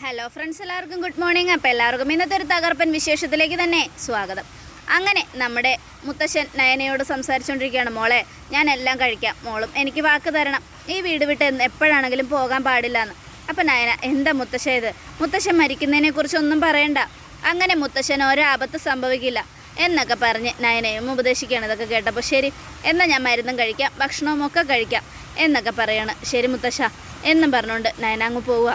Hello friends എല്ലാവർക്കും good morning അപ്പോൾ എല്ലാവർക്കും ഇന്നത്തെ ഒരു തകർപ്പൻ വിശേഷത്തിലേക്ക് തന്നെ സ്വാഗതം. അങ്ങനെ നമ്മുടെ മുത്തശ്ശൻ നയനയോട് സംസാരിച്ചുകൊണ്ടിരിക്കുകയാണ് മോളെ ഞാൻ എല്ലാം കഴിക്കാം. മോളും എനിക്ക് വാക്ക് തരണം. ഈ വീട് വിട്ട് എപ്പോഴാണെങ്കിലും പോകാൻ പാടില്ല എന്ന് അപ്പം നയന എന്താ മുത്തശ്ശ ഇത്? മുത്തശ്ശൻ മരിക്കുന്നതിനെ കുറിച്ചൊന്നും പറയണ്ട. അങ്ങനെ മുത്തശ്ശൻ ഓരോ ആപത്ത് സംഭവിക്കില്ല എന്നൊക്കെ പറഞ്ഞ് നയനയും ഉപദേശിക്കുകയാണ്. ഇതൊക്കെ കേട്ടപ്പോൾ ശരി എന്നാൽ ഞാൻ മരുന്നും കഴിക്കാം ഭക്ഷണവും ഒക്കെ കഴിക്കാം എന്നൊക്കെ പറയാണ്. ശരി മുത്തശ്ശ എന്നും പറഞ്ഞുകൊണ്ട് നയന അങ്ങ് പോവുക.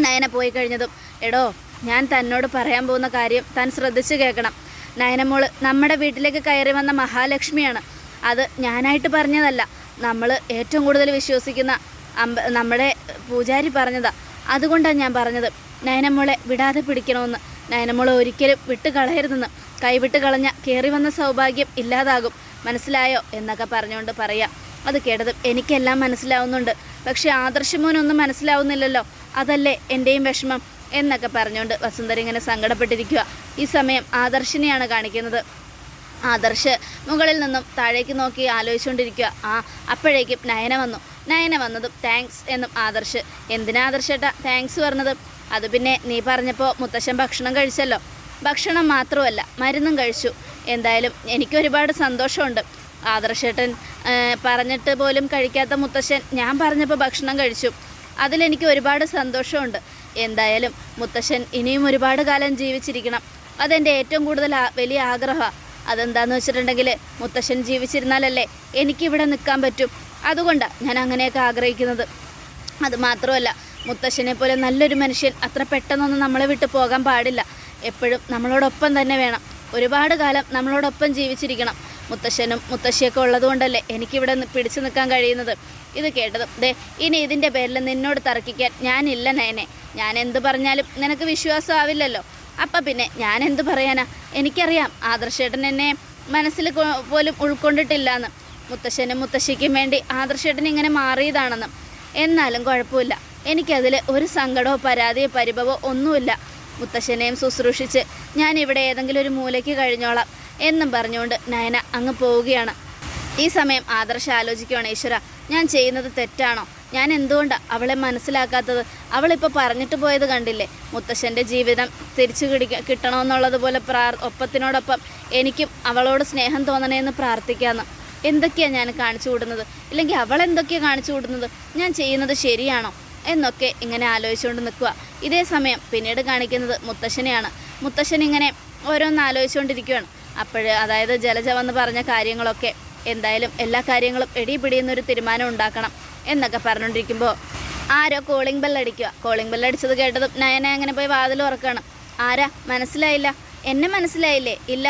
നയന പോയി കഴിഞ്ഞതും എടോ ഞാൻ തന്നോട് പറയാൻ പോകുന്ന കാര്യം താൻ ശ്രദ്ധിച്ചു കേൾക്കണം. നയനമോൾ നമ്മുടെ വീട്ടിലേക്ക് കയറി വന്ന മഹാലക്ഷ്മിയാണ്. അത് ഞാനായിട്ട് പറഞ്ഞതല്ല. നമ്മൾ ഏറ്റവും കൂടുതൽ വിശ്വസിക്കുന്ന അമ്പ നമ്മുടെ പൂജാരി പറഞ്ഞതാ. അതുകൊണ്ടാണ് ഞാൻ പറഞ്ഞത്. നയനമോളെ വിടാതെ പിടിക്കണമെന്ന്. നയനമോളെ ഒരിക്കലും വിട്ട് കളയരുതെന്ന്. കൈവിട്ട് കളഞ്ഞ കയറി വന്ന സൗഭാഗ്യം ഇല്ലാതാകും. മനസ്സിലായോ? എന്നൊക്കെ പറഞ്ഞുകൊണ്ട് പറയാം. അത് കേട്ടത്. എനിക്കെല്ലാം മനസ്സിലാവുന്നുണ്ട്. പക്ഷെ ആദർശമോനൊന്നും മനസ്സിലാവുന്നില്ലല്ലോ. അതല്ലേ എന്റെയും വിഷമം എന്നൊക്കെ പറഞ്ഞുകൊണ്ട് വസുന്ധര ഇങ്ങനെ സങ്കടപ്പെട്ടിരിക്കുക ഈ സമയം ആദർശിനെയാണ് കാണിക്കുന്നത്. ആദർശ് മുകളിൽ നിന്നും താഴേക്ക് നോക്കി ആലോചിച്ചുകൊണ്ടിരിക്കുക ആ അപ്പോഴേക്കും നയന വന്നു. നയന വന്നതും താങ്ക്സ് എന്നും ആദർശ്. എന്തിനാ ആദർശേട്ടാ? താങ്ക്സ് പറഞ്ഞത്. അത് പിന്നെ നീ പറഞ്ഞപ്പോൾ മുത്തശ്ശൻ ഭക്ഷണം കഴിച്ചല്ലോ. ഭക്ഷണം മാത്രമല്ല മരുന്നും കഴിച്ചു. എന്തായാലും എനിക്ക് ഒരുപാട് സന്തോഷമുണ്ട്. ആദർശേട്ടൻ പറഞ്ഞിട്ട് പോലും കഴിക്കാത്ത മുത്തശ്ശൻ ഞാൻ പറഞ്ഞപ്പോൾ ഭക്ഷണം കഴിച്ചു. അതിലെനിക്ക് ഒരുപാട് സന്തോഷമുണ്ട്. എന്തായാലും മുത്തശ്ശൻ ഇനിയും ഒരുപാട് കാലം ജീവിച്ചിരിക്കണം. അതെന്റെ ഏറ്റവും കൂടുതൽ വലിയ ആഗ്രഹമാണ് അതെന്താന്ന് വെച്ചിട്ടുണ്ടെങ്കിൽ മുത്തശ്ശൻ ജീവിച്ചിരുന്നാലല്ലേ എനിക്കിവിടെ നിൽക്കാൻ പറ്റും. അതുകൊണ്ടാണ് ഞാൻ അങ്ങനെയൊക്കെ ആഗ്രഹിക്കുന്നത്. അതുമാത്രമല്ല മുത്തശ്ശനെ പോലെ നല്ലൊരു മനുഷ്യൻ അത്ര പെട്ടെന്നൊന്നും നമ്മളെ വിട്ട് പോകാൻ പാടില്ല. എപ്പോഴും നമ്മളോടൊപ്പം തന്നെ വേണം. ഒരുപാട് കാലം നമ്മളോടൊപ്പം ജീവിച്ചിരിക്കണം. മുത്തശ്ശനും മുത്തശ്ശിയൊക്കെ ഉള്ളതുകൊണ്ടല്ലേ എനിക്കിവിടെ പിടിച്ചു നിൽക്കാൻ കഴിയുന്നത്? ഇത് കേട്ടതും ദേ ഇനി ഇതിന്റെ പേരിൽ നിന്നോട് തർക്കിക്കാൻ ഞാനില്ല നേനെ ഞാൻ എന്ത് പറഞ്ഞാലും നിനക്ക് വിശ്വാസം ആവില്ലല്ലോ. അപ്പം പിന്നെ ഞാൻ എന്ത് പറയാനാ? എനിക്കറിയാം ആദർശേട്ടൻ എന്നെ മനസ്സിൽ പോലും പോലും ഉൾക്കൊണ്ടിട്ടില്ലാന്ന്. മുത്തശ്ശനും മുത്തശ്ശിക്കും വേണ്ടി ആദർശേട്ടൻ ഇങ്ങനെ മാറിയതാണെന്ന്. എന്നാലും കുഴപ്പമില്ല. എനിക്കതിൽ ഒരു സങ്കടമോ പരാതിയോ പരിഭവോ ഒന്നുമില്ല. മുത്തശ്ശനെയും ശുശ്രൂഷിച്ച് ഞാൻ ഇവിടെ ഏതെങ്കിലും ഒരു മൂലയ്ക്ക് കഴിഞ്ഞോളാം. എന്നും പറഞ്ഞുകൊണ്ട് നയന അങ്ങ് പോവുകയാണ്. ഈ സമയം ആദർശ ആലോചിക്കുകയാണ് ഈശ്വര. ഞാൻ ചെയ്യുന്നത് തെറ്റാണോ? ഞാൻ എന്തുകൊണ്ടാണ് അവളെ മനസ്സിലാക്കാത്തത്? അവളിപ്പോൾ പറഞ്ഞിട്ട് പോയത് കണ്ടില്ലേ? മുത്തശ്ശന്റെ ജീവിതം തിരിച്ചു കിടിക്ക കിട്ടണമെന്നുള്ളതുപോലെ പ്രാർ ഒപ്പത്തിനോടൊപ്പം എനിക്കും അവളോട് സ്നേഹം തോന്നണേന്ന് പ്രാർത്ഥിക്കാമെന്ന് എന്തൊക്കെയാണ് ഞാൻ കാണിച്ചു കൂടുന്നത് ഇല്ലെങ്കിൽ അവൾ എന്തൊക്കെയാണ് കാണിച്ചു കൂടുന്നത് ഞാൻ ചെയ്യുന്നത് ശരിയാണോ? എന്നൊക്കെ ഇങ്ങനെ ആലോചിച്ചുകൊണ്ട് നിൽക്കുക ഇതേ സമയം പിന്നീട് കാണിക്കുന്നത് മുത്തശ്ശനെയാണ്. മുത്തശ്ശൻ ഇങ്ങനെ ഓരോന്ന് ആലോചിച്ചുകൊണ്ടിരിക്കുകയാണ് അപ്പോഴ് അതായത് ജലജ വന്ന് പറഞ്ഞ കാര്യങ്ങളൊക്കെ എന്തായാലും എല്ലാ കാര്യങ്ങളും എടി പിടിയുന്നൊരു തീരുമാനം ഉണ്ടാക്കണം എന്നൊക്കെ പറഞ്ഞുകൊണ്ടിരിക്കുമ്പോൾ ആരോ കോളിംഗ് ബെല്ലടിക്കുക കോളിംഗ് ബെല്ലടിച്ചത് കേട്ടതും നയന അങ്ങനെ പോയി വാതിൽ ഉറക്കുകയാണ് ആരാ? മനസ്സിലായില്ല. എന്നെ മനസ്സിലായില്ലേ? ഇല്ല.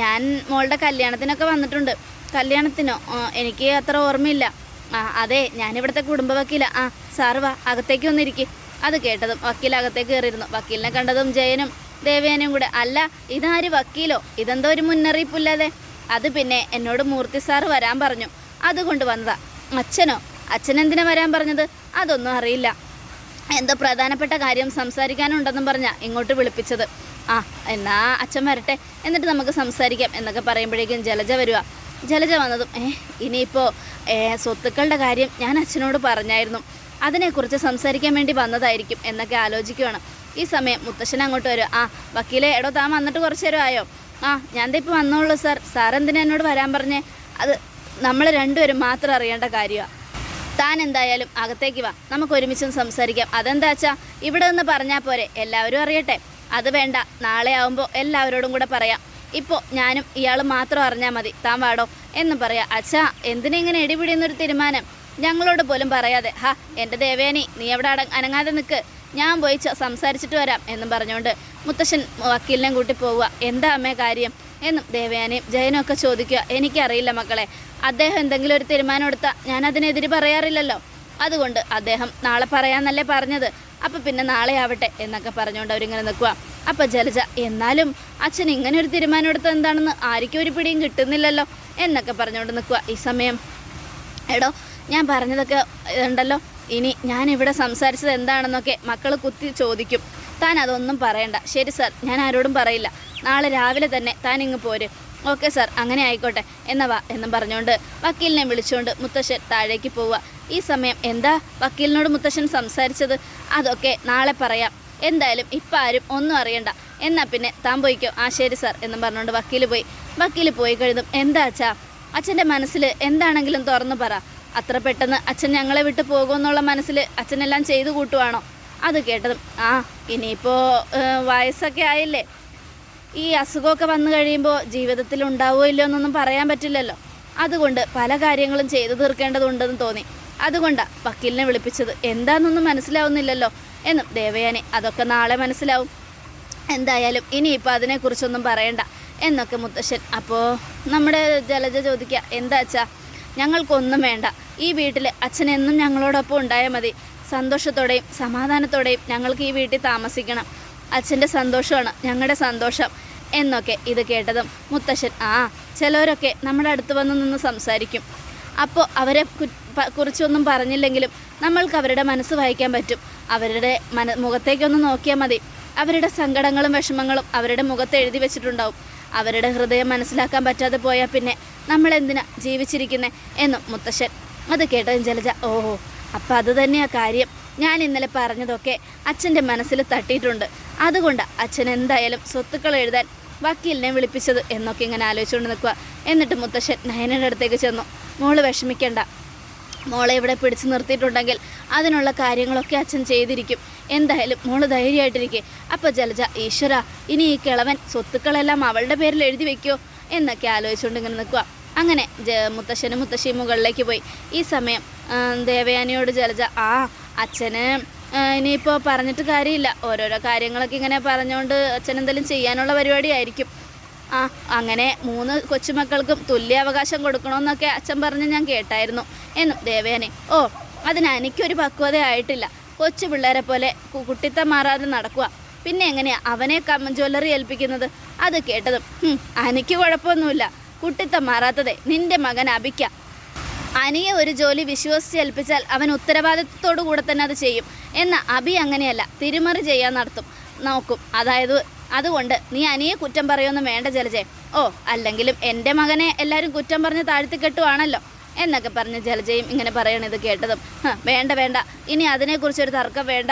ഞാൻ മോളുടെ കല്യാണത്തിനൊക്കെ വന്നിട്ടുണ്ട്. കല്യാണത്തിനോ? എനിക്ക് അത്ര ഓർമ്മയില്ല. ആ അതെ ഞാനിവിടുത്തെ കുടുംബ വക്കീല. ആ സാറ് വാ അകത്തേക്ക് വന്നിരിക്കും. അത് കേട്ടതും വക്കീൽ അകത്തേക്ക് കയറിയിരുന്നു. വക്കീലിനെ കണ്ടതും ജയനും ദേവേനും കൂടെ. അല്ല ഇതാര് വക്കീലോ? ഇതെന്തോ ഒരു മുന്നറിയിപ്പില്ലാതെ. അത് പിന്നെ എന്നോട് മൂർത്തി സാറ് വരാൻ പറഞ്ഞു. അതുകൊണ്ട് വന്നതാ. അച്ഛനോ? അച്ഛൻ എന്തിനാ വരാൻ പറഞ്ഞത്? അതൊന്നും അറിയില്ല. എന്തോ പ്രധാനപ്പെട്ട കാര്യം സംസാരിക്കാനുണ്ടെന്നും പറഞ്ഞാ ഇങ്ങോട്ട് വിളിപ്പിച്ചത്. ആ എന്നാ അച്ഛൻ വരട്ടെ. എന്നിട്ട് നമുക്ക് സംസാരിക്കാം എന്നൊക്കെ പറയുമ്പോഴേക്കും ജലജ വരിക ജലജ വന്നതും ഏ ഇനിയിപ്പോൾ സ്വത്തുക്കളുടെ കാര്യം ഞാൻ അച്ഛനോട് പറഞ്ഞായിരുന്നു. അതിനെക്കുറിച്ച് സംസാരിക്കാൻ വേണ്ടി വന്നതായിരിക്കും എന്നൊക്കെ ആലോചിക്കുകയാണ് ഈ സമയം മുത്തശ്ശൻ അങ്ങോട്ട് വരും. ആ വക്കീലെ എടോ താൻ വന്നിട്ട് കുറച്ച് നേരം ആയോ? ആ ഞാൻ ഇപ്പോൾ വന്നോളൂ സാർ സാർ എന്തിനാ എന്നോട് വരാൻ പറഞ്ഞേ? അത് നമ്മൾ രണ്ടുപേരും മാത്രം അറിയേണ്ട കാര്യമാണ് താൻ എന്തായാലും അകത്തേക്ക് വാ. നമുക്ക് ഒരുമിച്ച് സംസാരിക്കാം. അതെന്താ വെച്ചാൽ ഇവിടെ നിന്ന് പറഞ്ഞാൽ പോരെ. എല്ലാവരും അറിയട്ടെ. അത് വേണ്ട. നാളെ ആവുമ്പോൾ എല്ലാവരോടും കൂടെ പറയാം. ഇപ്പോൾ ഞാനും ഇയാൾ മാത്രം അറിഞ്ഞാൽ മതി. താൻ വാടോ? എന്ന് പറയാം. അച്ഛാ എന്തിനെങ്ങനെ ഇടിപിടിയുന്നൊരു തീരുമാനം? ഞങ്ങളോട് പോലും പറയാതെ. ഹാ എന്റെ ദേവേനി നീ അവിടെ അട അനങ്ങാതെ നിൽക്ക് ഞാൻ പോയി സംസാരിച്ചിട്ട് വരാം എന്നും പറഞ്ഞുകൊണ്ട് മുത്തശ്ശൻ വക്കീലിനെ കൂട്ടി പോവുക. എന്താ അമ്മേ കാര്യം? എന്നും ദേവയാനിയും ജയനും ഒക്കെ ചോദിക്കുക. എനിക്കറിയില്ല മക്കളെ. അദ്ദേഹം എന്തെങ്കിലും ഒരു തീരുമാനം എടുത്താൽ ഞാൻ അതിനെതിരെ പറയാറില്ലല്ലോ. അതുകൊണ്ട് അദ്ദേഹം നാളെ പറയാന്നല്ലേ പറഞ്ഞത്. അപ്പം പിന്നെ നാളെ ആവട്ടെ എന്നൊക്കെ പറഞ്ഞുകൊണ്ട് അവരിങ്ങനെ നിൽക്കുക അപ്പം ജലജ എന്നാലും അച്ഛൻ ഇങ്ങനെ ഒരു തീരുമാനം എടുത്തത് എന്താണെന്ന് ആർക്കും ഒരു പിടിയും കിട്ടുന്നില്ലല്ലോ എന്നൊക്കെ പറഞ്ഞുകൊണ്ട് നിൽക്കുക ഈ സമയം. എടോ ഞാൻ പറഞ്ഞതൊക്കെ ഉണ്ടല്ലോ. ഇനി ഞാൻ ഇവിടെ സംസാരിച്ചത് എന്താണെന്നൊക്കെ മക്കൾ കുത്തി ചോദിക്കും. താൻ അതൊന്നും പറയണ്ട. ശരി സാർ ഞാൻ ആരോടും പറയില്ല. നാളെ രാവിലെ തന്നെ താൻ ഇങ്ങ് പോര്. ഓക്കെ സാർ അങ്ങനെ ആയിക്കോട്ടെ. എന്നാ വാ എന്നും പറഞ്ഞുകൊണ്ട് വക്കീലിനെ വിളിച്ചുകൊണ്ട് മുത്തശ്ശൻ താഴേക്ക് പോവുക. ഈ സമയം എന്താ വക്കീലിനോട് മുത്തശ്ശൻ സംസാരിച്ചത്? അതൊക്കെ നാളെ പറയാം. എന്തായാലും ഇപ്പം ആരും ഒന്നും അറിയണ്ട. എന്നാൽ പിന്നെ താൻ പോയിക്കോ. ആ ശരി സാർ എന്നും പറഞ്ഞുകൊണ്ട് വക്കീൽ പോയി. വക്കീൽ പോയി കഴിഞ്ഞതും എന്താ അച്ഛാ? അച്ഛന്റെ മനസ്സിൽ എന്താണെങ്കിലും തുറന്നു പറ. അത്ര പെട്ടെന്ന് അച്ഛൻ ഞങ്ങളെ വിട്ട് പോകുമെന്നുള്ള മനസ്സിൽ അച്ഛനെല്ലാം ചെയ്തു കൂട്ടുവാണോ? അത് കേട്ടതും. ആ ഇനിയിപ്പോൾ വയസ്സൊക്കെ ആയില്ലേ? ഈ അസുഖമൊക്കെ വന്നു കഴിയുമ്പോൾ ജീവിതത്തിൽ ഉണ്ടാവുമോ ഇല്ലയോ എന്നൊന്നും പറയാൻ പറ്റില്ലല്ലോ. അതുകൊണ്ട് പല കാര്യങ്ങളും ചെയ്തു തീർക്കേണ്ടതുണ്ടെന്ന് തോന്നി. അതുകൊണ്ടാണ് വക്കീലിനെ വിളിപ്പിച്ചത്. എന്താണെന്നൊന്നും മനസ്സിലാവുന്നില്ലല്ലോ. എന്നും ദേവയാനി അതൊക്കെ നാളെ മനസ്സിലാവും. എന്തായാലും ഇനിയിപ്പോൾ അതിനെക്കുറിച്ചൊന്നും പറയണ്ട. എന്നൊക്കെ മുത്തശ്ശൻ. അപ്പോൾ നമ്മുടെ ജലജ ചോദിക്കുക എന്താ അച്ഛാ? ഞങ്ങൾക്കൊന്നും വേണ്ട. ഈ വീട്ടിൽ അച്ഛൻ എന്നും ഞങ്ങളോടൊപ്പം ഉണ്ടായാൽ മതി. സന്തോഷത്തോടെയും സമാധാനത്തോടെയും ഞങ്ങൾക്ക് ഈ വീട്ടിൽ താമസിക്കണം. അച്ഛന്റെ സന്തോഷമാണ് ഞങ്ങളുടെ സന്തോഷം എന്നൊക്കെ ഇത് കേട്ടതും മുത്തശ്ശൻ ആ ചിലവരൊക്കെ നമ്മുടെ അടുത്ത് വന്ന് നിന്ന് സംസാരിക്കും. അപ്പോൾ അവരെ കുറിച്ചൊന്നും പറഞ്ഞില്ലെങ്കിലും നമ്മൾക്ക് അവരുടെ മനസ്സ് വായിക്കാൻ പറ്റും. അവരുടെ മന മുഖത്തേക്കൊന്ന് നോക്കിയാൽ മതി. അവരുടെ സങ്കടങ്ങളും വിഷമങ്ങളും അവരുടെ മുഖത്ത് എഴുതി വെച്ചിട്ടുണ്ടാവും. അവരുടെ ഹൃദയം മനസ്സിലാക്കാൻ പറ്റാതെ പോയാൽ പിന്നെ നമ്മൾ എന്തിനാ ജീവിച്ചിരിക്കുന്നത് എന്നും മുത്തശ്ശൻ അത് കേട്ടതും ജലജ ഓഹോ അപ്പം അത് തന്നെയാ കാര്യം. ഞാൻ ഇന്നലെ പറഞ്ഞതൊക്കെ അച്ഛന്റെ മനസ്സിൽ തട്ടിയിട്ടുണ്ട്. അതുകൊണ്ട് അച്ഛൻ എന്തായാലും സ്വത്തുക്കൾ എഴുതാൻ വക്കീലിനെ വിളിപ്പിച്ചത് എന്നൊക്കെ ഇങ്ങനെ ആലോചിച്ചുകൊണ്ട് നിൽക്കുക എന്നിട്ട് മുത്തശ്ശൻ നയനയുടെ അടുത്തേക്ക് ചെന്നു. മോൾ വിഷമിക്കണ്ട. മോളെ ഇവിടെ പിടിച്ചു നിർത്തിയിട്ടുണ്ടെങ്കിൽ അതിനുള്ള കാര്യങ്ങളൊക്കെ അച്ഛൻ ചെയ്തിരിക്കും. എന്തായാലും മോൾ ധൈര്യമായിട്ടിരിക്കെ. അപ്പോൾ ജലജ ഈശ്വര ഇനി ഈ കിളവൻ സ്വത്തുക്കളെല്ലാം അവളുടെ പേരിൽ എഴുതി വെക്കോ എന്നൊക്കെ ആലോചിച്ചുകൊണ്ട് ഇങ്ങനെ നിൽക്കുക അങ്ങനെ ജ മുത്തശ്ശനും മുത്തശ്ശിയും മുകളിലേക്ക് പോയി. ഈ സമയം ദേവയാനിയോട് ജലജ ആ അച്ഛന് ഇനിയിപ്പോൾ പറഞ്ഞിട്ട് കാര്യമില്ല. ഓരോരോ കാര്യങ്ങളൊക്കെ ഇങ്ങനെ പറഞ്ഞുകൊണ്ട് അച്ഛൻ എന്തെങ്കിലും ചെയ്യാനുള്ള പരിപാടിയായിരിക്കും. ആ അങ്ങനെ മൂന്ന് കൊച്ചുമക്കൾക്കും തുല്യ അവകാശം കൊടുക്കണമെന്നൊക്കെ അച്ഛൻ പറഞ്ഞ് ഞാൻ കേട്ടായിരുന്നു എന്നും ദേവയാനി. ഓ അതിന് എനിക്കൊരു പക്വത ആയിട്ടില്ല കൊച്ചു പിള്ളേരെ പോലെ കുട്ടിത്തം മാറാതെ നടക്കുക. പിന്നെ എങ്ങനെയാ അവനെ ജ്വല്ലറി ഏൽപ്പിക്കുന്നത്? അത് കേട്ടതും അനിക്ക് കുഴപ്പമൊന്നുമില്ല. കുട്ടിത്തം മാറാത്തതേ നിന്റെ മകൻ അഭിക്ക അനിയെ ഒരു ജോലി വിശ്വസിച്ച് ഏൽപ്പിച്ചാൽ അവൻ ഉത്തരവാദിത്വത്തോടു കൂടെ തന്നെ അത് ചെയ്യും. എന്നാൽ അബി അങ്ങനെയല്ല തിരിമറി ചെയ്യാൻ നടത്തും. നോക്കും അതായത് അതുകൊണ്ട് നീ അനിയെ കുറ്റം പറയൊന്നും വേണ്ട ജലജെ. ഓ അല്ലെങ്കിലും എന്റെ മകനെ എല്ലാവരും കുറ്റം പറഞ്ഞ് താഴ്ത്തി കെട്ടുവാണല്ലോ എന്നൊക്കെ പറഞ്ഞ് ജലജയും ഇങ്ങനെ പറയണത് കേട്ടതും. "ഹ, വേണ്ട വേണ്ട. ഇനി അതിനെക്കുറിച്ചൊരു തർക്കം വേണ്ട.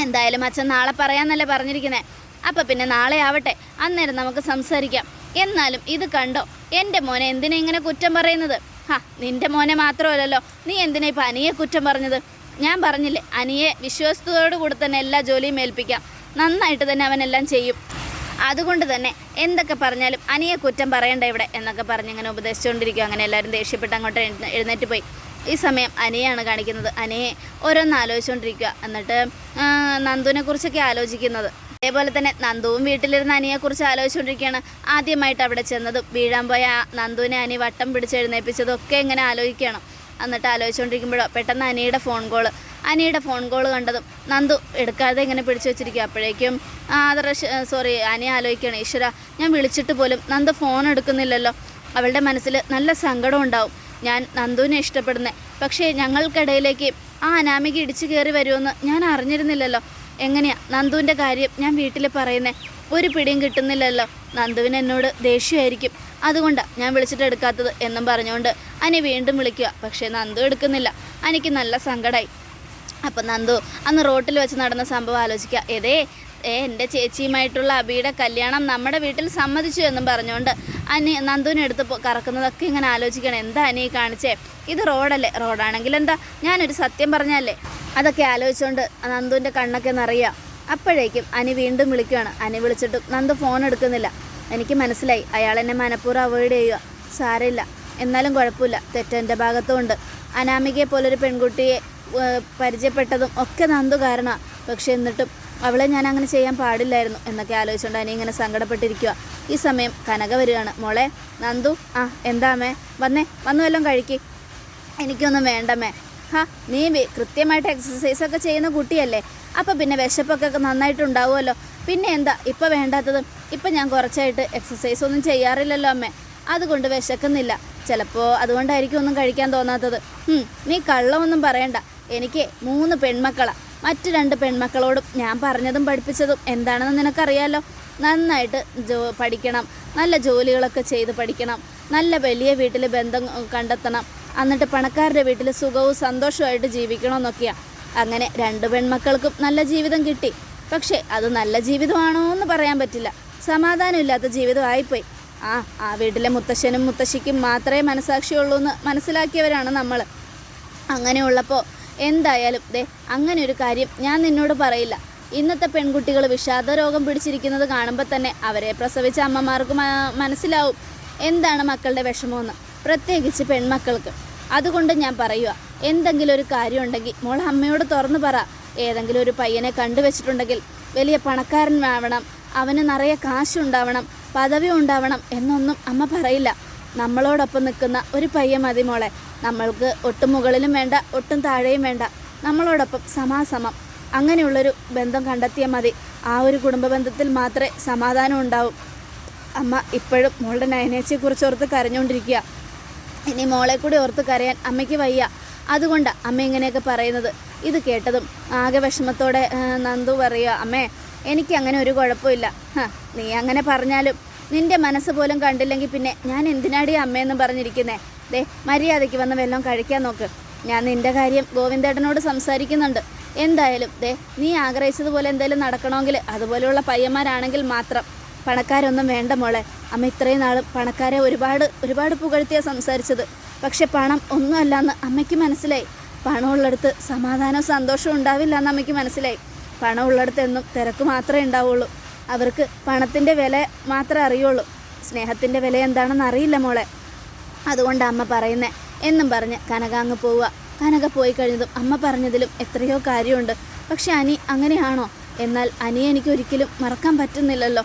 എന്തായാലും അച്ഛൻ നാളെ പറയാന്നല്ലേ പറഞ്ഞിരിക്കുന്നത് അപ്പം പിന്നെ നാളെ ആവട്ടെ. അന്നേരം നമുക്ക് സംസാരിക്കാം. എന്നാലും ഇത് കണ്ടോ? എന്റെ മോനെ എന്തിനാ ഇങ്ങനെ കുറ്റം പറയുന്നത്? ഹാ നിന്റെ മോനെ മാത്രമല്ലല്ലോ. നീ എന്തിനാ ഇപ്പം അനിയെ കുറ്റം പറഞ്ഞത്? ഞാൻ പറഞ്ഞില്ലേ അനിയെ വിശ്വാസത്തോടു കൂടി തന്നെ എല്ലാ ജോലിയും ഏൽപ്പിക്കാം. നന്നായിട്ട് തന്നെ അവനെല്ലാം ചെയ്യും. അതുകൊണ്ട് തന്നെ എന്തൊക്കെ പറഞ്ഞാലും അനിയെ കുറ്റം പറയണ്ട ഇവിടെ എന്നൊക്കെ പറഞ്ഞ് ഇങ്ങനെ ഉപദേശിച്ചുകൊണ്ടിരിക്കും അങ്ങനെ എല്ലാവരും ദേഷ്യപ്പെട്ട് അങ്ങോട്ട് എഴുന്ന- എഴുന്നേറ്റ് പോയി. ഈ സമയം അനിയാണ് കാണിക്കുന്നത്. അനിയെ ഓരോന്ന് ആലോചിച്ചുകൊണ്ടിരിക്കുക എന്നിട്ട് ആ, നന്ദുവിനെ കുറിച്ചൊക്കെ ആലോചിക്കുന്നത്. അതേപോലെ തന്നെ നന്ദുവും വീട്ടിലിരുന്ന് അനിയെക്കുറിച്ച് ആലോചിച്ചുകൊണ്ടിരിക്കുകയാണ്. ആദ്യമായിട്ട് അവിടെ ചെന്നതും വീഴാൻ പോയ നന്ദുവിനെ അനി വട്ടം പിടിച്ച് എഴുന്നേൽപ്പിച്ചതും ഒക്കെ ഇങ്ങനെ ആലോചിക്കുകയാണ്. എന്നിട്ട് ആലോചിച്ചുകൊണ്ടിരിക്കുമ്പോഴോ പെട്ടെന്ന് അനിയുടെ ഫോൺ കോൾ അനിയുടെ ഫോൺ കോൾ കണ്ടതും നന്ദു എടുക്കാതെ ഇങ്ങനെ പിടിച്ചു വെച്ചിരിക്കുക അപ്പോഴേക്കും ആദർ സോറി അനി ആലോചിക്കുകയാണ്. ഈശ്വര ഞാൻ വിളിച്ചിട്ട് പോലും നന്ദു ഫോൺ എടുക്കുന്നില്ലല്ലോ. അവളുടെ മനസ്സിൽ നല്ല സങ്കടം ഉണ്ടാവും. ഞാൻ നന്ദുവിനെ ഇഷ്ടപ്പെടുന്നത് പക്ഷേ ഞങ്ങൾക്കിടയിലേക്ക് ആ അനാമിക ഇടിച്ചു കയറി വരുമെന്ന് ഞാൻ അറിഞ്ഞിരുന്നില്ലല്ലോ. എങ്ങനെയാ നന്ദുവിന്റെ കാര്യം ഞാൻ വീട്ടിൽ പറയുന്നേ? ഒരു പിടിയും കിട്ടുന്നില്ലല്ലോ. നന്ദുവിനെന്നോട് ദേഷ്യമായിരിക്കും. അതുകൊണ്ടാണ് ഞാൻ വിളിച്ചിട്ട് എടുക്കാത്തത് എന്നും പറഞ്ഞുകൊണ്ട് അനി വീണ്ടും വിളിക്കുക. പക്ഷേ നന്ദു എടുക്കുന്നില്ല. അനിക്ക് നല്ല സങ്കടമായി അപ്പം നന്ദു അന്ന് റോട്ടിൽ വെച്ച് നടന്ന സംഭവം ആലോചിക്കുക ഏതേ ഏ എന്റെ ചേച്ചിയുമായിട്ടുള്ള അബിയുടെ കല്യാണം നമ്മുടെ വീട്ടിൽ സമ്മതിച്ചു എന്നും പറഞ്ഞുകൊണ്ട് അനി നന്ദുവിനെടുത്ത് കറക്കുന്നതൊക്കെ ഇങ്ങനെ ആലോചിക്കണം. എന്താ അനി കാണിച്ചേ? ഇത് റോഡല്ലേ? റോഡാണെങ്കിൽ എന്താ? ഞാനൊരു സത്യം പറഞ്ഞല്ലേ? അതൊക്കെ ആലോചിച്ചുകൊണ്ട് നന്ദുവിന്റെ കണ്ണൊക്കെ നിറയുക അപ്പോഴേക്കും അനി വീണ്ടും വിളിക്കുകയാണ് അനി വിളിച്ചിട്ടും നന്ദു ഫോൺ എടുക്കുന്നില്ല. എനിക്ക് മനസ്സിലായി. അയാൾ എന്നെ മനഃപൂർവം അവോയ്ഡ് ചെയ്യുക. സാരമില്ല. എന്നാലും കുഴപ്പമില്ല. തെറ്റെന്റെ ഭാഗത്തുമുണ്ട്. അനാമികയെ പോലൊരു പെൺകുട്ടിയെ പരിചയപ്പെട്ടതും ഒക്കെ നന്ദു കാരണമാണ് പക്ഷേ എന്നിട്ടും അവളെ ഞാൻ അങ്ങനെ ചെയ്യാൻ പാടില്ലായിരുന്നു എന്നൊക്കെ ആലോചിച്ചുകൊണ്ട് അനി ഇങ്ങനെ സങ്കടപ്പെട്ടിരിക്കുക ഈ സമയം കനക വരികയാണ്. മോളെ നന്ദു ആ എന്താമേ വന്നേ വന്നു വല്ലതും കഴിക്ക്. എനിക്കൊന്നും വേണ്ടമേ ഹാ നീ കൃത്യമായിട്ട് എക്സസൈസ് ഒക്കെ ചെയ്യുന്ന കുട്ടിയല്ലേ. അപ്പോൾ പിന്നെ വിശപ്പൊക്കെ നന്നായിട്ട് ഉണ്ടാവുമല്ലോ പിന്നെ എന്താ ഇപ്പം വേണ്ടാത്തത്. ഇപ്പം ഞാൻ കുറച്ചായിട്ട് എക്സസൈസ് ഒന്നും ചെയ്യാറില്ലല്ലോ അമ്മേ. അതുകൊണ്ട് വിശക്കുന്നില്ല. ചിലപ്പോൾ അതുകൊണ്ടായിരിക്കും ഒന്നും കഴിക്കാൻ തോന്നാത്തത്. നീ കള്ളമൊന്നും പറയണ്ട. എനിക്ക് മൂന്ന് പെൺമക്കളാണ് മറ്റു രണ്ട് പെൺമക്കളോടും ഞാൻ പറഞ്ഞതും പഠിപ്പിച്ചതും എന്താണെന്ന് നിനക്കറിയാലോ? നന്നായിട്ട് ജോ പഠിക്കണം. നല്ല ജോലികളൊക്കെ ചെയ്ത് പഠിക്കണം. നല്ല വലിയ വീട്ടിൽ ബന്ധം കണ്ടെത്തണം. എന്നിട്ട് പണക്കാരുടെ വീട്ടിൽ സുഖവും സന്തോഷവുമായിട്ട് ജീവിക്കണമെന്നൊക്കെയാണ് അങ്ങനെ രണ്ട് പെൺമക്കൾക്കും നല്ല ജീവിതം കിട്ടി. പക്ഷേ അത് നല്ല ജീവിതമാണോ എന്ന് പറയാൻ പറ്റില്ല. സമാധാനമില്ലാത്ത ജീവിതമായിപ്പോയി. ആ ആ വീട്ടിലെ മുത്തശ്ശനും മുത്തശ്ശിക്കും മാത്രമേ മനസാക്ഷിയുള്ളൂ എന്ന് മനസ്സിലാക്കിയവരാണ് നമ്മൾ അങ്ങനെയുള്ളപ്പോൾ എന്തായാലും ദേ അങ്ങനെ ഒരു കാര്യം ഞാൻ നിന്നോട് പറയില്ല. ഇന്നത്തെ പെൺകുട്ടികൾ വിഷാദ രോഗം പിടിച്ചിരിക്കുന്നത് കാണുമ്പോൾ തന്നെ അവരെ പ്രസവിച്ച അമ്മമാർക്ക് മനസ്സിലാവും എന്താണ് മക്കളുടെ വിഷമമെന്ന് പ്രത്യേകിച്ച് പെൺമക്കൾക്ക്. അതുകൊണ്ട് ഞാൻ പറയുക എന്തെങ്കിലും ഒരു കാര്യമുണ്ടെങ്കിൽ മോൾ അമ്മയോട് തുറന്നു പറ. ഏതെങ്കിലും ഒരു പയ്യനെ കണ്ടുവച്ചിട്ടുണ്ടെങ്കിൽ വലിയ പണക്കാരനാവണം അവന് നിറയെ കാശുണ്ടാവണം പദവി ഉണ്ടാവണം എന്നൊന്നും അമ്മ പറയില്ല. നമ്മളോടൊപ്പം നിൽക്കുന്ന ഒരു പയ്യൻ മതി മോളെ. നമ്മൾക്ക് ഒട്ടും മുകളിലും വേണ്ട ഒട്ടും താഴെയും വേണ്ട. നമ്മളോടൊപ്പം സമാസമം. അങ്ങനെയുള്ളൊരു ബന്ധം കണ്ടെത്തിയാൽ മതി. ആ ഒരു കുടുംബ ബന്ധത്തിൽ മാത്രമേ സമാധാനം ഉണ്ടാവും. അമ്മ ഇപ്പോഴും മോളുടെ നയനേച്ചയെക്കുറിച്ച് ഓർത്ത് കരഞ്ഞുകൊണ്ടിരിക്കുക. ഇനി മോളെ കൂടി ഓർത്ത് കരയാൻ അമ്മയ്ക്ക് വയ്യ. അതുകൊണ്ടാണ് അമ്മ ഇങ്ങനെയൊക്കെ പറയുന്നത്. ഇത് കേട്ടതും ആകെ വിഷമത്തോടെ നന്ദു പറയുക അമ്മേ എനിക്ക് അങ്ങനെ ഒരു കുഴപ്പമില്ല. നീ അങ്ങനെ പറഞ്ഞാലും നിന്റെ മനസ്സ് പോലും കണ്ടില്ലെങ്കിൽ പിന്നെ ഞാൻ എന്തിനാടി അമ്മയെന്ന് പറഞ്ഞിരിക്കുന്നേ? ദേ മര്യാദയ്ക്ക് വന്ന് വല്ലതും കഴിക്കാൻ നോക്ക്. ഞാൻ നിന്റെ കാര്യം ഗോവിന്ദേട്ടനോട് സംസാരിക്കുന്നുണ്ട്. എന്തായാലും ദേ നീ ആഗ്രഹിച്ചതുപോലെ എന്തായാലും നടക്കണമെങ്കിൽ അതുപോലെയുള്ള പയ്യന്മാരാണെങ്കിൽ മാത്രം. പണക്കാരൊന്നും വേണ്ട മോളെ. അമ്മ ഇത്രയും നാളും പണക്കാരെ ഒരുപാട് ഒരുപാട് പുകഴ്ത്തിയാണ് സംസാരിച്ചത്. പക്ഷെ പണം ഒന്നുമല്ലാന്ന് അമ്മയ്ക്ക് മനസ്സിലായി. പണമുള്ളിടത്ത് സമാധാനം സന്തോഷം ഉണ്ടാവില്ല എന്ന് അമ്മയ്ക്ക് മനസ്സിലായി. പണമുള്ളിടത്ത് എന്നും തിരക്ക് മാത്രമേ ഉണ്ടാവുള്ളൂ. അവർക്ക് പണത്തിന്റെ വില മാത്രമേ അറിയുള്ളൂ. സ്നേഹത്തിന്റെ വില എന്താണെന്ന് അറിയില്ല മോളെ. അതുകൊണ്ട് അമ്മ പറയുന്നേ എന്നും പറഞ്ഞ് കനക അങ്ങ് പോവുക. കനക പോയി കഴിഞ്ഞതും അമ്മ പറഞ്ഞതിലും എത്രയോ കാര്യമുണ്ട്. പക്ഷെ അനി അങ്ങനെയാണോ? എന്നാൽ അനിയെ എനിക്ക് ഒരിക്കലും മറക്കാൻ പറ്റുന്നില്ലല്ലോ.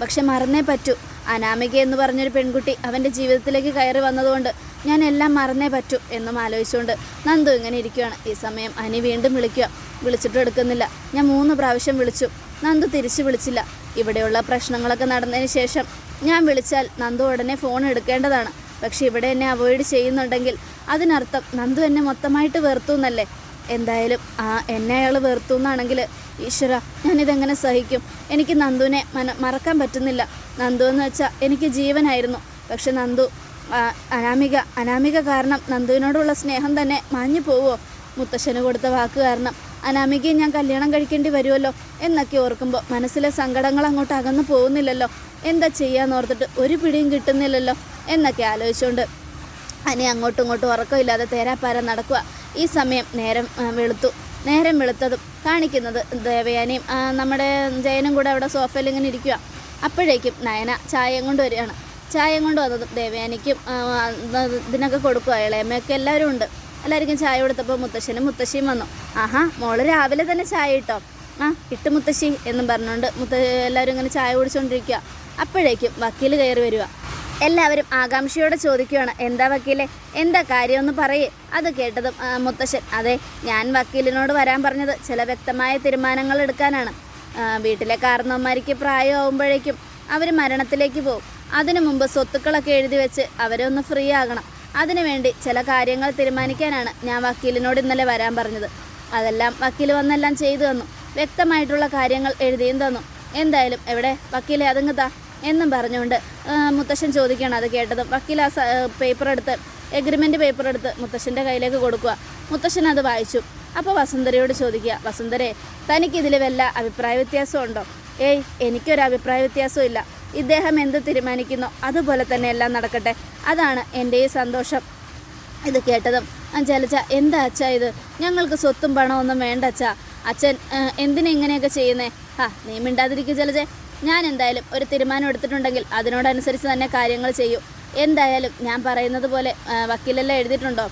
പക്ഷെ മറന്നേ പറ്റൂ. അനാമിക എന്ന് പറഞ്ഞൊരു പെൺകുട്ടി അവന്റെ ജീവിതത്തിലേക്ക് കയറി വന്നതുകൊണ്ട് ഞാൻ എല്ലാം മറന്നേ പറ്റൂ എന്നും ആലോചിച്ചുകൊണ്ട് നന്ദു ഇങ്ങനെ ഇരിക്കുകയാണ് ഈ സമയം അനി വീണ്ടും വിളിക്കുക. വിളിച്ചിട്ട് എടുക്കുന്നില്ല. ഞാൻ മൂന്ന് പ്രാവശ്യം വിളിച്ചു. നന്ദു തിരിച്ചു വിളിച്ചില്ല. ഇവിടെയുള്ള പ്രശ്നങ്ങളൊക്കെ നടന്നതിന് ശേഷം ഞാൻ വിളിച്ചാൽ നന്ദു ഉടനെ ഫോൺ എടുക്കേണ്ടതാണ്. പക്ഷെ ഇവിടെ എന്നെ അവോയ്ഡ് ചെയ്യുന്നുണ്ടെങ്കിൽ അതിനർത്ഥം നന്ദു എന്നെ മൊത്തമായിട്ട് വെറുത്തു എന്നല്ലേ എന്തായാലും ആ എന്നെ അയാൾ വെറുത്തു എന്നാണെങ്കിൽ ഈശ്വര ഞാനിതെങ്ങനെ സഹിക്കും? എനിക്ക് നന്ദുവിനെ മറക്കാൻ പറ്റുന്നില്ല. നന്ദു എന്ന് വെച്ചാൽ എനിക്ക് ജീവനായിരുന്നു. പക്ഷെ നന്ദു അനാമിക അനാമിക കാരണം നന്ദുവിനോടുള്ള സ്നേഹം തന്നെ മാഞ്ഞു പോവോ മുത്തശ്ശന് കൊടുത്ത വാക്ക് കാരണം അനാമികയെ ഞാൻ കല്യാണം കഴിക്കേണ്ടി വരുമല്ലോ എന്നൊക്കെ ഓർക്കുമ്പോൾ മനസ്സിലെ സങ്കടങ്ങൾ അങ്ങോട്ട് അകന്നു പോകുന്നില്ലല്ലോ. എന്താ ചെയ്യാന്ന് ഓർത്തിട്ട് ഒരു പിടിയും കിട്ടുന്നില്ലല്ലോ എന്നൊക്കെ ആലോചിച്ചുകൊണ്ട് അനി അങ്ങോട്ടും ഇങ്ങോട്ടും ഉറക്കമില്ലാതെ തേരാപ്പാര നടക്കുക. ഈ സമയം നേരം വെളുത്തു. നേരം വെളുത്തതും കാണിക്കുന്നത് ദേവയാനിയും നമ്മുടെ ജയനും കൂടെ അവിടെ സോഫയിൽ ഇങ്ങനെ ഇരിക്കുക അപ്പോഴേക്കും നയന ചായയും കൊണ്ട് വരികയാണ്. ചായയും കൊണ്ട് വന്നത് ദേവയാനിക്കും ഇതിനൊക്കെ കൊടുക്കുക ഇളയമ്മയൊക്കെ എല്ലാവരും ഉണ്ട്. എല്ലാവർക്കും ചായ കൊടുത്തപ്പോൾ മുത്തശ്ശനും മുത്തശ്ശിയും വന്നു. ആഹാ മോൾ രാവിലെ തന്നെ ചായ ഇട്ടോ? ആ ഇട്ട് മുത്തശ്ശി എന്നും പറഞ്ഞുകൊണ്ട് മുത്ത എല്ലാവരും ഇങ്ങനെ ചായ കുടിച്ചുകൊണ്ടിരിക്കുക അപ്പോഴേക്കും വക്കീൽ കയറി വരിക എല്ലാവരും ആകാംക്ഷയോടെ ചോദിക്കുകയാണ് എന്താ വക്കീലെ? എന്താ കാര്യമൊന്ന് പറയേ. അത് കേട്ടതും മുത്തശ്ശൻ അതെ ഞാൻ വക്കീലിനോട് വരാൻ പറഞ്ഞത് ചില വ്യക്തമായ തീരുമാനങ്ങൾ എടുക്കാനാണ്. വീട്ടിലെ കാരണവന്മാർക്ക് പ്രായമാകുമ്പോഴേക്കും അവർ മരണത്തിലേക്ക് പോകും. അതിനു മുമ്പ് സ്വത്തുക്കളൊക്കെ എഴുതി വെച്ച് അവരെ ഒന്ന് ഫ്രീ ആകണം. അതിനുവേണ്ടി ചില കാര്യങ്ങൾ തീരുമാനിക്കാനാണ് ഞാൻ വക്കീലിനോട് ഇന്നലെ വരാൻ പറഞ്ഞത്. അതെല്ലാം വക്കീൽ വന്നെല്ലാം ചെയ്തു തന്നു. വ്യക്തമായിട്ടുള്ള കാര്യങ്ങൾ എഴുതിയും തന്നു. എന്തായാലും എവിടെ? വക്കീലെ അതുങ്ങതാ എന്നും പറഞ്ഞുകൊണ്ട് മുത്തശ്ശൻ ചോദിക്കുകയാണ്. അത് കേട്ടതും വക്കീൽ ആ പേപ്പർ എടുത്ത് എഗ്രിമെന്റ് പേപ്പർ എടുത്ത് മുത്തശ്ശന്റെ കയ്യിലേക്ക് കൊടുക്കുക. മുത്തശ്ശൻ അത് വായിച്ചു. അപ്പോൾ വസുന്ധരയോട് ചോദിക്കുക വസുന്ധരെ തനിക്കിതിൽ വല്ല അഭിപ്രായ വ്യത്യാസമുണ്ടോ? ഏയ് എനിക്കൊരു അഭിപ്രായ വ്യത്യാസവും ഇല്ല. ഇദ്ദേഹം എന്ത് തീരുമാനിക്കുന്നു? അതുപോലെ തന്നെ എല്ലാം നടക്കട്ടെ. അതാണ് എന്റെ സന്തോഷം. ഇത് കേട്ടതും ജലജ എന്താ അച്ഛ ഇത്? ഞങ്ങൾക്ക് സ്വത്തും പണമൊന്നും വേണ്ട അച്ഛ. അച്ഛൻ എന്തിനെ ഇങ്ങനെയൊക്കെ ചെയ്യുന്നേ? ആ നീ മിണ്ടാതിരിക്കുക ജലജ. ഞാൻ എന്തായാലും ഒരു തീരുമാനം എടുത്തിട്ടുണ്ടെങ്കിൽ അതിനോടനുസരിച്ച് തന്നെ കാര്യങ്ങൾ ചെയ്യൂ. എന്തായാലും ഞാൻ പറയുന്നത് പോലെ വക്കീലെല്ലാം എഴുതിയിട്ടുണ്ടോ?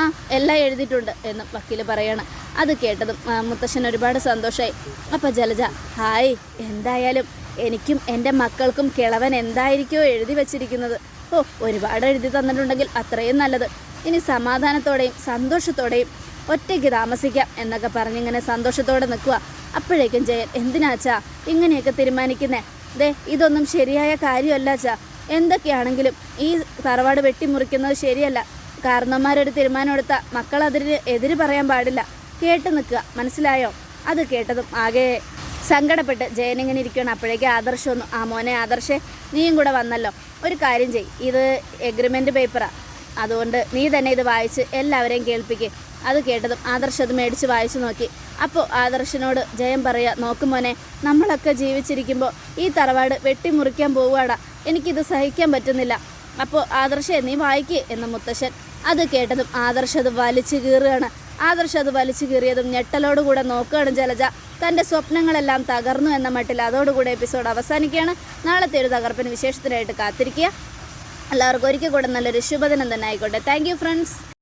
ആ എല്ലാം എഴുതിയിട്ടുണ്ട് എന്ന് വക്കീൽ പറയാണ്. അത് കേട്ടതും മുത്തശ്ശൻ ഒരുപാട് സന്തോഷമായി അപ്പോൾ ജലജ ഹായ്. എന്തായാലും എനിക്കും എന്റെ മക്കൾക്കും കിളവൻ എന്തായിരിക്കോ എഴുതി വച്ചിരിക്കുന്നത്. ഓ ഒരുപാട് എഴുതി തന്നിട്ടുണ്ടെങ്കിൽ അത്രയും നല്ലത്. ഇനി സമാധാനത്തോടെയും സന്തോഷത്തോടെയും ഒറ്റയ്ക്ക് താമസിക്കാം എന്നൊക്കെ പറഞ്ഞിങ്ങനെ സന്തോഷത്തോടെ നിൽക്കുക. അപ്പോഴേക്കും ജയൻ എന്തിനാച്ചാ ഇങ്ങനെയൊക്കെ തീരുമാനിക്കുന്നേ? ദേ ഇതൊന്നും ശരിയായ കാര്യമല്ല ചാ എന്തൊക്കെയാണെങ്കിലും ഈ തറവാട് വെട്ടിമുറിക്കുന്നത് ശരിയല്ല. കാരണന്മാരൊരു തീരുമാനം എടുത്താൽ മക്കൾ അതിന് എതിര് പറയാൻ പാടില്ല. കേട്ട് നിൽക്കുക. മനസ്സിലായോ? അത് കേട്ടതും ആകെ സങ്കടപ്പെട്ട് ജയനിങ്ങനെ ഇരിക്കുകയാണ്. അപ്പോഴേക്കും ആദർശം ഒന്ന് ആ മോനെ ആദർശേ നീയും കൂടെ വന്നല്ലോ. ഒരു കാര്യം ചെയ് ഇത് എഗ്രിമെന്റ് പേപ്പറാണ് അതുകൊണ്ട് നീ തന്നെ ഇത് വായിച്ച് എല്ലാവരെയും കേൾപ്പിക്കേ. അത് കേട്ടതും ആദർശ് അത് മേടിച്ച് വായിച്ചു നോക്കി. അപ്പോൾ ആദർശിനോട് ജയം പറയുക നോക്കും മോനെ നമ്മളൊക്കെ ജീവിച്ചിരിക്കുമ്പോൾ ഈ തറവാട് വെട്ടിമുറിക്കാൻ പോവുകയാടാ. എനിക്കിത് സഹിക്കാൻ പറ്റുന്നില്ല. അപ്പോൾ ആദർശേ നീ വായിക്കേ എന്ന് മുത്തശ്ശൻ അത് കേട്ടതും ആദർശ് അത് വലിച്ചു കീറുകയാണ്. ആദർശ് അത് വലിച്ചു കീറിയതും ഞെട്ടലോടുകൂടെ നോക്കുകയാണ് ജലജ. തന്റെ സ്വപ്നങ്ങളെല്ലാം തകർന്നു എന്ന മട്ടിൽ അതോടുകൂടെ എപ്പിസോഡ് അവസാനിക്കുകയാണ്. നാളത്തെ ഒരു തകർപ്പിന് വിശേഷത്തിനായിട്ട് കാത്തിരിക്കുക. എല്ലാവർക്കും ഒരിക്കൽ കൂടെ നല്ലൊരു ശുഭദിനം തന്നെ ആയിക്കോട്ടെ. Thank friends